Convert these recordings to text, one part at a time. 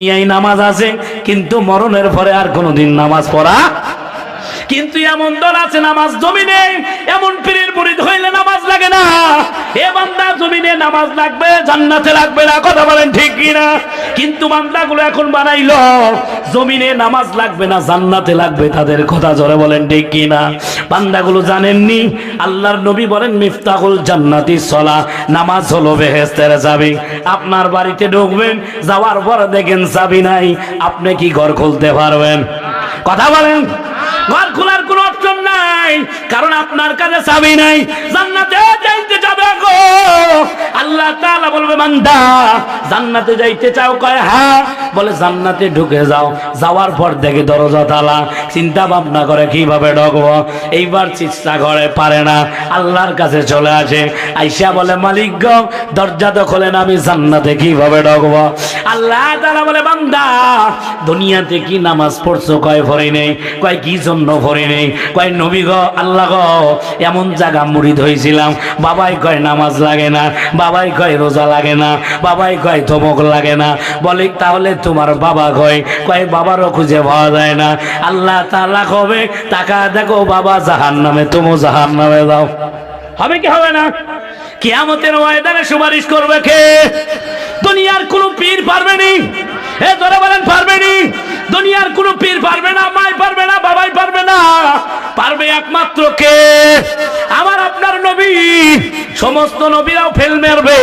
এই নামাজ আছে, কিন্তু মরণের পরে আর কোনোদিন নামাজ পড়া কিন্তু এমন দল আছে, নামাজ জমিনে, এমন নামাজ লাগবে, জান্নাতে লাগবে না, কথা বলেন ঠিক কি না কিন্তু বান্দাগুলো এখন বানাইলো, জমিনে নামাজ লাগবে না, জান্নাতে লাগবে, তাদের কথা জোরে বলেন ঠিক কি না বান্দাগুলো জানেননি? আল্লাহর নবী বলেন, মিফতাহুল জান্নাতি সলা নামাজ হলো বেহেস্তের যাবি আপনার বাড়িতে ঢুকবেন, যাওয়ার পর দেখেন চাবি নাই, আপনি কি ঘর খুলতে পারবেন? কথা বলেন। ঘর খোলার কোনো অপশন নাই, কারণ আপনার কাছে চাবি নাই। জান্নাতে যাইতে যাবে গো। আল্লাহ তাআলা বলবে, বান্দা, জান্নাতে যাইতে চাও? কয় হ্যাঁ। বলে, জান্নাতে ঢুকে যাও। যাওয়ার পর দেখে দরজা তালা। চিন্তা ভাবনা করে কীভাবে ঢুকবো? এইবার চিন্তা করে, পারে না। আল্লাহর কাছে চলে আসে। আইসা বলে, মালিক গো, দরজা তো খোলেন আমি জান্নাতে কীভাবে ঢুকবো? আল্লাহ তাআলা বলে, বান্দা, দুনিয়াতে কি নামাজ পড়ছো? কয় ভরে নেই। কয়, কি জন্য ভরে নেই। কয়, নবী গো, আল্লাহ গো, এমন জায়গা মুড়িদ হয়েছিলাম বাবাই কয়, নামাজ লাগে না। বাবাই কয়, রোজা লাগে না। বাবাই কয়, ধমক লাগে না। বলে, তাহলে তোমার বাবা কয়? কয়, বাবারও খুঁজে পাওয়া যায় না। আল্লাহ তাআলা কবে? টাকা দেখো, বাবা জাহান নামে তুমি জাহান নামে যাও। হবে কি হবে না? কিয়ামতের ময়দানে সুপারিশ করবে কে? দুনিয়ার কোনো পীর পারবে নি? এ ধরে বলেন, পারবে নি? দুনিয়ার কোনো পীর পারবে না মাই পারবে না বাবাই পারবে না। পারবে একমাত্র কে? সমস্ত নবীরাও ফেল মারবে।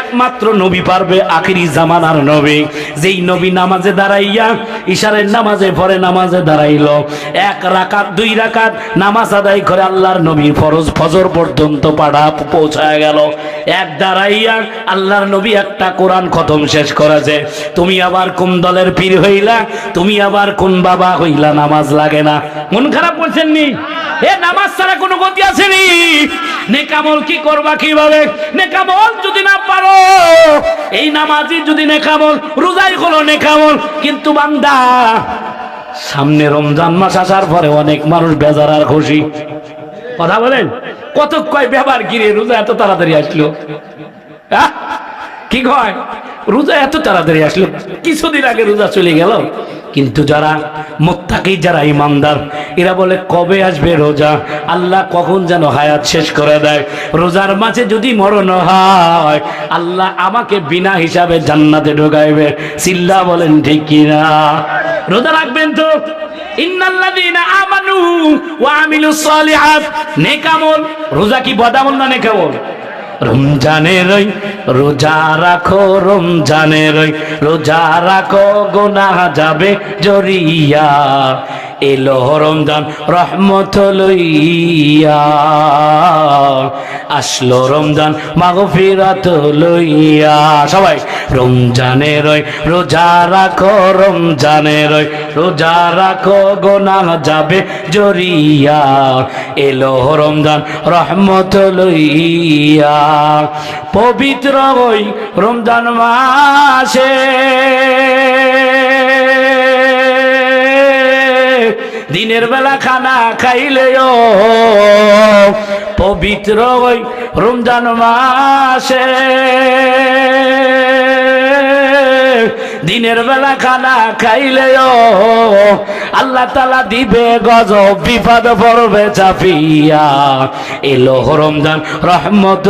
একমাত্র নবী পারবে আখিরি জামানার নবী। যেই নবী নামাজে দাঁড়াইয়া ইশারের নামাজে পরে নামাজে দাঁড়াইলো। এক রাকাত, দুই রাকাত নামাজ আদায় করে আল্লাহর নবী ফরজ ফজর পর্যন্ত পাড়া পৌঁছায় গেল। এক দাঁড়াইয়া আল্লাহর নবী একটা কোরআন খতম শেষ করেছে। তুমি আবার কোন দলের পীর হইলা? তুমি আবার কোন বাবা হইলা? নামাজ লাগে না। মন খারাপ করছেন নি? এ নামাজ ছাড়া কোনো গতি আসেনি। নেকামল কি করবা কীভাবে? নেকামল যদি না পারো, এই নামাজই যদি নেকামল রোজাই হলো নেকামল কিন্তু বান্দা, সামনে রমজান মাস আসার পরে অনেক মানুষ বেজার আর খুশি। কথা বলেন? কত কয় ব্যবহার কিরে রোজা এত তাড়াতাড়ি আসলো? কি কয়? রোজা এত তাড়াতাড়ি আসলো, কিছুদিন আগে রোজা চলে গেল। কিন্তু যারা মোত্তাকি, যারা ইমানদার, এরা বলে, কবে আসবে রোজা? আল্লাহ কখন যেন হায়াত শেষ করে দেয়? রোজার মাঝে যদি মরণ হয়, আল্লাহ আমাকে বিনা হিসাবে জান্নাতে ঢোকাইবে। চিল্লা বলেন, ঠিক কিনা রোজা রাখবেন তো? আমানু রোজা কি বদামল না নেকামল রমজানের রোজা রাখো রমজানের রোজা রাখো গোনা যাবে জরিয়া। এলো রমজান রহমত লইয়া। আসলো রমজান মাগফিরাত লইয়া। সবাই, রমজানের রোজা রাখো, রমজানের রোজা রাখো গোনা যাবে জরিয়া। এলো রমজান রহমত লইয়া। পবিত্র ওই রমজান মাসে দিনের বেলা খানা খাইলেও পবিত্র ওই রমজান মাসে। দিনের বেলা খানা খাইলেও আল্লাহ তালা দিবে গজ বিপদ পড়বে চাপিয়া। এলো রমজান রহমত